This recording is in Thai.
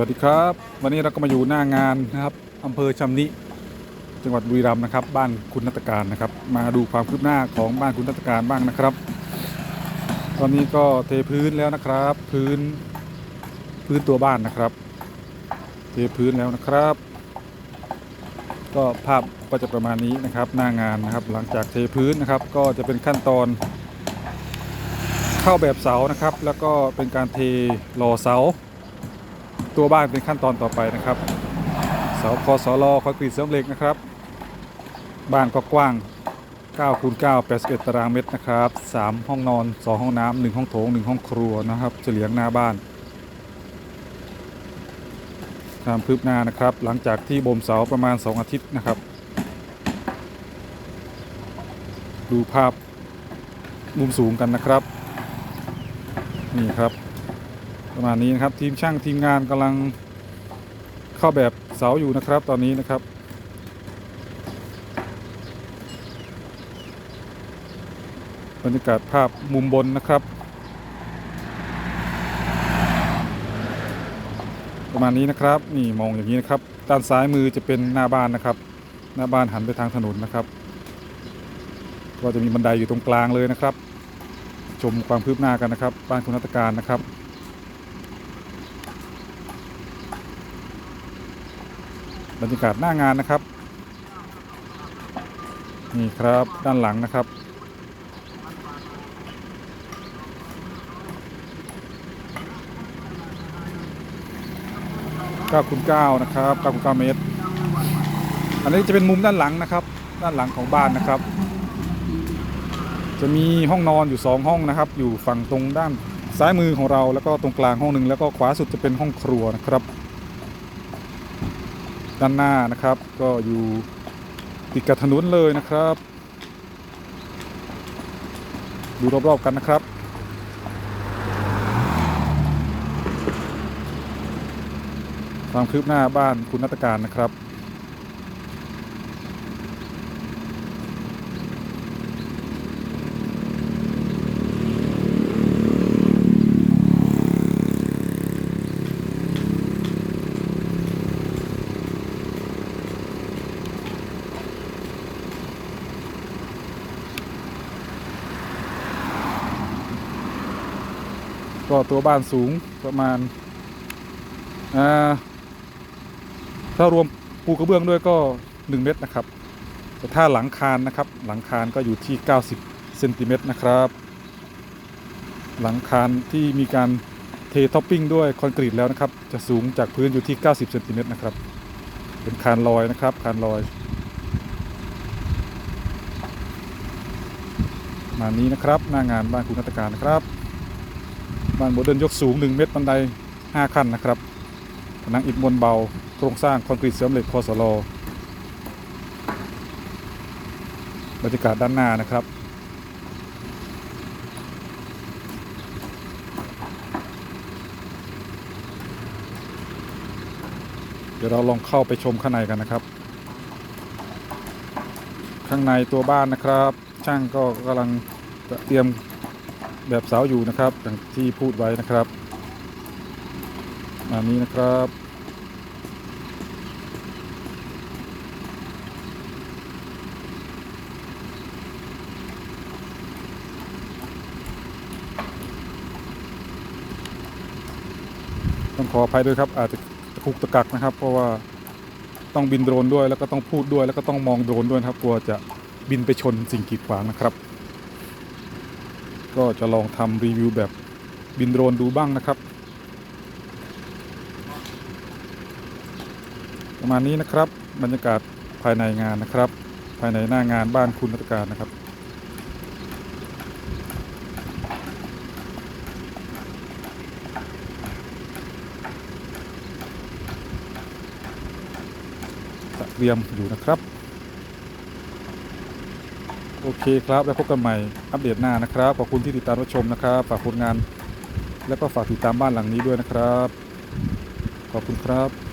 วัสดีครับ วันนี้เราก็มาอยู่หน้างานนะครับอำเภอชำนิ จังหวัดบุรีรัมย์นะครับ บ้านคุณนัตการนะครับ มาดูความคืบหน้าของบ้านคุณนัตการบ้างนะครับ ตอนนี้ก็เทพื้นแล้วนะครับ พื้นพื้นตัวบ้านนะครับ เทพื้นแล้วนะครับ ก็ภาพก็จะประมาณนี้นะครับ หน้างานนะครับ หลังจากเทพื้นนะครับ ก็จะเป็นขั้นตอน เข้าแบบเสานะครับ แล้วก็เป็นการเทหล่อเสา ตัวบ้านเป็นขั้นตอนต่อไปนะครับเสาคอสอลคอนกรีตเสริมเหล็กนะครับ บ้านก็กว้าง9คูณ9 81ตารางเมตรนะครับ3ห้องนอน 2 ห้องน้ำ1ห้องโถง 1 ห้องครัวนะครับเฉลียงหน้าบ้านความคืบหน้านะครับ หลังจากที่บ่มเสาประมาณ 2 อาทิตย์นะครับ ดูภาพมุมสูงกันนะครับ นี่ครับ ประมาณนี้นะครับ ทีมช่างทีมงานกำลังเข้าแบบเสาอยู่นะครับ ตอนนี้นะครับ บรรยากาศภาพมุมบนนะครับ ประมาณนี้นะครับนี่มองอย่างนี้นะครับ ด้านซ้ายมือจะเป็นหน้าบ้านนะครับ หน้าบ้านหันไปทางถนนนะครับ ก็จะมีบันไดอยู่ตรงกลางเลยนะครับ ชมความคืบหน้ากันนะครับ บ้านคุณนัตการนะครับ บรรยากาศหน้างานนะครับ นี่ครับด้านหลังนะครับ 9คูณ9นะครับ9คูณ9เมตร อันนี้จะเป็นมุมด้านหลังนะครับ ด้านหลังของบ้านนะครับ จะมีห้องนอนอยู่ 2 ห้องนะครับ อยู่ฝั่งตรงด้านซ้ายมือของเราแล้วก็ตรงกลางห้องหนึ่งแล้วก็ขวาสุดจะเป็นห้องครัวนะครับ ด้านหน้านะครับ ก็อยู่ติดกับถนนเลยนะครับ ดูรอบๆกันนะครับความคืบหน้าบ้านคุณนัตการนะครับ ก็ตัวบ้านสูงประมาณาถ้ารวมปูกระเบื้องด้วยก็ 1 เมตรนะครับ แต่ถ้าหลังคานนะครับ หลังคานก็อยู่ที่ 90เซนติเมตรนะครับ หลังคานที่มีการเทท็อปปิ้งด้วยคอนกรีตแล้วนะครับ จะสูงจากพื้นอยู่ที่ 90เซนติเมตรนะครับ เป็นคานลอยนะครับ คานลอยมานี้นะครับ หน้างานบ้านคุณนัตการนะครับ บ้านโมเดิร์นยกสูง 1 เมตรบันได 5 ขั้นนะครับผนังอิฐมวลเบา โครงสร้างคอนกรีตเสริมเหล็กคอสลบรรยากาศด้านหน้านะครับ เดี๋ยวเราลองเข้าไปชมข้างในกันนะครับ ข้างในตัวบ้านนะครับ ช่างก็กำลังเตรียม แบบเสาอยู่นะครับอย่างที่พูดไว้นะครับอันนี้นะครับต้องขออภัยด้วยครับ อาจจะตะคุกตะกักนะครับ เพราะว่าต้องบินโดรนด้วย แล้วก็ต้องพูดด้วย แล้วก็ต้องมองโดรนด้วยนะครับกลัวจะบินไปชนสิ่งกีดขวางนะครับ ก็จะลองทำรีวิวแบบบินโดรนดูบ้างนะครับ ประมาณนี้นะครับบรรยากาศภายในงานนะครับ ภายในหน้างานบ้านคุณนัตการนะครับเตรียมอยู่นะครับ โอเคครับ แล้วพบกันใหม่อัปเดตหน้านะครับ ขอบคุณที่ติดตามรับชมนะครับ ฝากผลงาน แล้วก็ฝากติดตามบ้านหลังนี้ด้วยนะครับ ขอบคุณครับ